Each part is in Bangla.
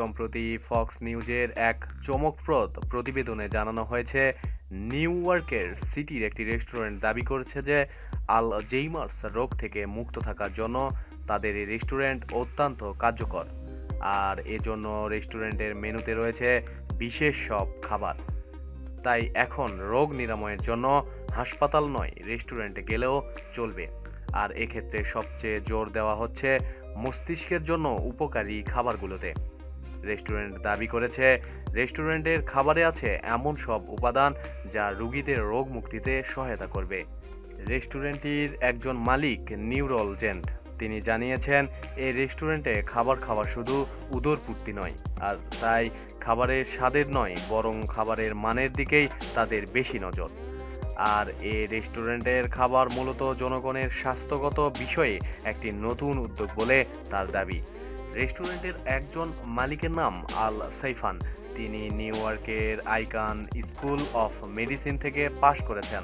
সম্প্রতি ফক্স নিউজের এক চমকপ্রদ প্রতিবেদনে জানানো হয়েছে, নিউ ইয়র্কের সিটির একটি রেস্টুরেন্ট দাবি করেছে যে আল জেইমার্স রোগ থেকে মুক্ত থাকার জন্য তাদের এই রেস্টুরেন্ট অত্যন্ত কার্যকর। আর এজন্য রেস্টুরেন্টের মেনুতে রয়েছে বিশেষ সব খাবার। তাই এখন রোগ নিরাময়ের জন্য হাসপাতাল নয়, রেস্টুরেন্টে গেলেও চলবে। আর এক্ষেত্রে সবচেয়ে জোর দেওয়া হচ্ছে মস্তিষ্কের জন্য উপকারী খাবারগুলোতে। রেস্টুরেন্ট দাবি করেছে, রেস্টুরেন্টের খাবারে আছে এমন সব উপাদান যা রোগীদের রোগ মুক্তিতে সহায়তা করবে। রেস্টুরেন্টটির একজন মালিক নিউরোলজেন্ট তিনি জানিয়েছেন, এই রেস্টুরেন্টে খাবার খাওয়া শুধু উদরপূর্তি নয়, আর তাই খাবারের স্বাদের নয়, বরং খাবারের মানের দিকেই তাদের বেশি নজর। আর এই রেস্টুরেন্টের খাবার মূলত জনগণের স্বাস্থ্যগত বিষয়ে একটি নতুন উদ্যোগ বলে তার দাবি। রেস্টুরেন্টের একজন মালিকের নাম আল সাইফান। তিনি নিউ ইয়র্কের আইকান স্কুল অফ মেডিসিন থেকে পাশ করেছেন।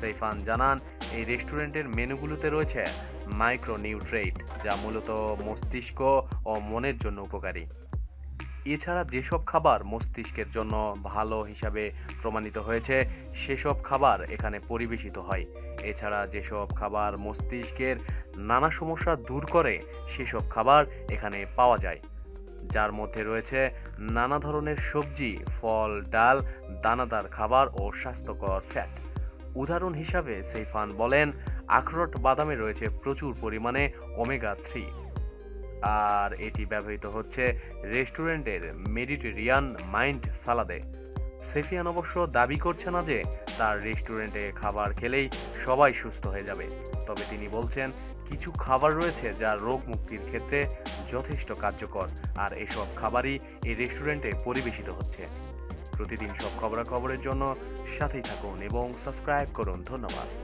সাইফান জানান, এই রেস্টুরেন্টের মেনুগুলোতে রয়েছে মাইক্রো নিউট্রেট যা মূলত মস্তিষ্ক ও মনের জন্য উপকারী। এছাড়া যেসব খাবার মস্তিষ্কের জন্য ভালো হিসাবে প্রমাণিত হয়েছে, সেসব খাবার এখানে পরিবেশিত হয়। এছাড়া যেসব খাবার মস্তিষ্কের নানা সমস্যা দূর করে, সেসব খাবার এখানে পাওয়া যায়। যার মধ্যে রয়েছে নানা ধরনের সবজি, ফল, ডাল, দানাদার খাবার ও স্বাস্থ্যকর ফ্যাট। উদাহরণ হিসাবে সেইফান বলেন, আখরোট বাদামে রয়েছে প্রচুর পরিমাণে ওমেগা থ্রি। আর এটি ব্যবহৃত হচ্ছে রেস্টুরেন্টের মেডিটেরিয়ান মাইন্ড সালাদে। সেফিয়ান অবশ্য দাবি করছে না যে তার রেস্টুরেন্টে খাবার খেলেই সবাই সুস্থ হয়ে যাবে। তবে তিনি বলছেন, কিছু খাবার রয়েছে যা রোগ মুক্তির ক্ষেত্রে যথেষ্ট কার্যকর, আর এসব খাবারই এই রেস্টুরেন্টে পরিবেশিত হচ্ছে। প্রতিদিন সব খবরাখবরের জন্য সাথেই থাকুন এবং সাবস্ক্রাইব করুন। ধন্যবাদ।